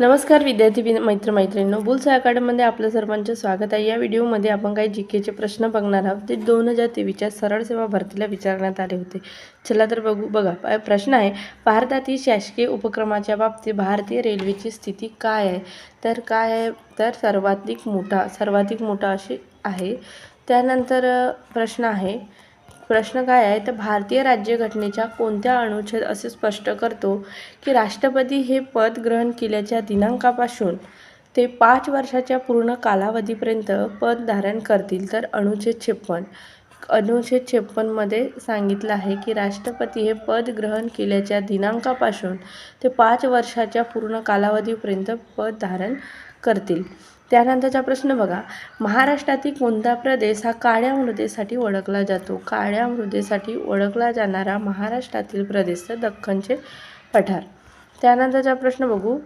नमस्कार विद्यार्थी मित्र मैत्रिणींनो बुलसा अकॅडमीमध्ये आपलं सर्वांचं स्वागत आहे. या व्हिडिओमध्ये आपण काही जी केचे प्रश्न बघणार आहोत. ते दोन हजार तेवीसच्या सरळ सेवा भरतीला विचारण्यात आले होते. चला तर बघू बघा. प्रश्न आहे भारतातील शासकीय उपक्रमाच्या बाबतीत भारतीय रेल्वेची स्थिती काय आहे? तर काय आहे? तर सर्वाधिक मोठा सर्वाधिक मोठा अशी आहे. त्यानंतर प्रश्न आहे प्रश्न काय आहे? तर भारतीय राज्यघटनेच्या कोणत्या अनुच्छेद असे स्पष्ट करतो की राष्ट्रपती हे पद ग्रहण केल्याच्या दिनांकापासून ते पाच वर्षाच्या पूर्ण कालावधीपर्यंत पद धारण करतील तर अनुच्छेद छप्पन. अनुच्छेद छप्पनमध्ये सांगितलं आहे की राष्ट्रपती हे पद ग्रहण केल्याच्या दिनांकापासून ते पाच वर्षाच्या पूर्ण कालावधीपर्यंत पद धारण करतील. त्यानंतरचा प्रश्न बघा महाराष्ट्रातील कोणता प्रदेश हा काळ्या मृदेसाठी ओळखला जातो? काळ्या मृदेसाठी ओळखला जाणारा महाराष्ट्रातील प्रदेश तर दख्खनचे पठार. त्यानंतरचा प्रश्न बघू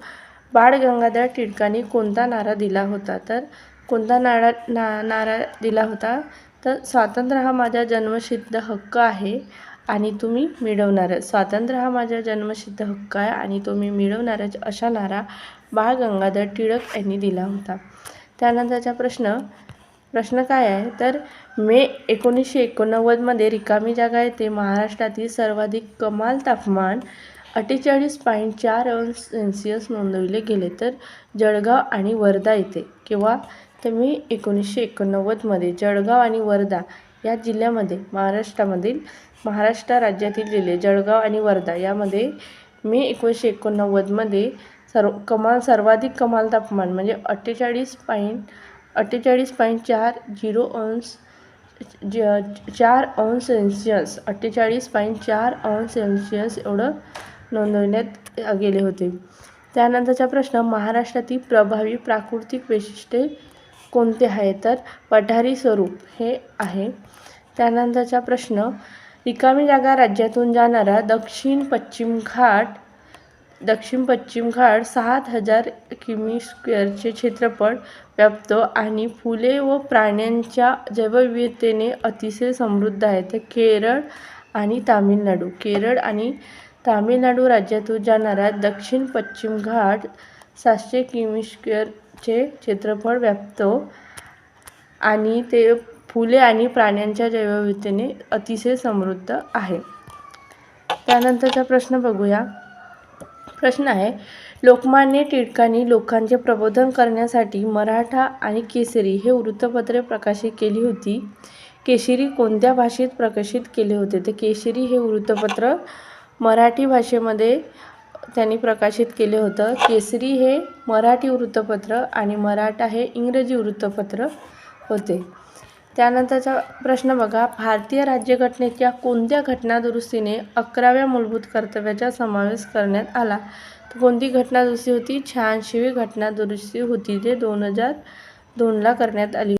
बाळ गंगाधर टिळकांनी कोणता नारा दिला होता? तर कोणता नारा ना नारा दिला होता? तर स्वातंत्र्य हा माझा जन्मसिद्ध हक्क आहे. आणि तुम्ही मिळवणारच स्वातंत्र्य हा माझा जन्मसिद्ध हक्क आहे आणि तो मी मिळवणारच अशा नारा बाळ गंगाधर टिळक यांनी दिला होता. त्यानंतरचा प्रश्न प्रश्न काय आहे? तर मे एकोणीसशे एकोणनव्वदमध्ये रिकामी जागा येथे महाराष्ट्रातील सर्वाधिक कमाल तापमान अठ्ठेचाळीस पॉईंट चार अंश सेल्सिअस नोंदविले गेले. तर जळगाव आणि वर्धा येथे. किंवा तर मी एकोणीसशे एकोणनव्वदमध्ये जळगाव आणि वर्धा या जिल्ह्यामध्ये महाराष्ट्रामधील महाराष्ट्र राज्यातील जिल्हे जळगाव आणि वर्धा यामध्ये मे एकोणीसशे एकोणनव्वदमध्ये सर्व कमाल सर्वाधिक कमाल तापमान म्हणजे अठ्ठेचाळीस पॉईंट अठ्ठेचाळीस पॉईंट चार झिरो अंश ज चार अंश सेल्सिअस अठ्ठेचाळीस पॉईंट चार अंश सेल्सिअस एवढं नोंदवण्यात गेले होते. त्यानंतरचा प्रश्न महाराष्ट्रातील प्रभावी प्राकृतिक वैशिष्ट्ये कोणते आहे तर पठारी स्वरूप हे आहे. त्यानंतरचा प्रश्न रिकामी जागा राज्यातून जाणारा दक्षिण पश्चिम घाट दक्षिण पश्चिम घाट सात हजार किमी स्क्वेअरचे क्षेत्रफळ व्यापतो आणि फुले व प्राण्यांच्या जैवविविधतेने अतिशय समृद्ध आहे. तर केरळ आणि तामिळनाडू केरळ आणि तामिळनाडू राज्यातून जाणारा दक्षिण पश्चिम घाट सातशे किमी स्क्वेअरचे क्षेत्रफळ व्यापतो आणि ते फुले आणि प्राण्यांच्या जैवविविधतेने अतिशय समृद्ध आहे. त्यानंतरचा प्रश्न बघूया. प्रश्न आहे लोकमान्य टिळकांनी लोकांचे प्रबोधन करण्यासाठी मराठा आणि केसरी हे वृत्तपत्रे प्रकाशित केली होती. केशरी कोणत्या भाषेत प्रकाशित केले होते? ते केशरी हे वृत्तपत्र मराठी भाषेमध्ये त्यांनी प्रकाशित केले होतं. केसरी हे मराठी वृत्तपत्र आणि मराठा हे इंग्रजी वृत्तपत्र होते. त्यानंतरचा प्रश्न बघा. भारतीय राज्यघटनेच्या कोणत्या घटनादुरुस्तीने अकराव्या मूलभूत कर्तव्याचा समावेश करण्यात आला? तर कोणती घटनादुरुस्ती होती? शहाऐंशीवी घटनादुरुस्ती होती. जे दोन हजार दोनला करण्यात आली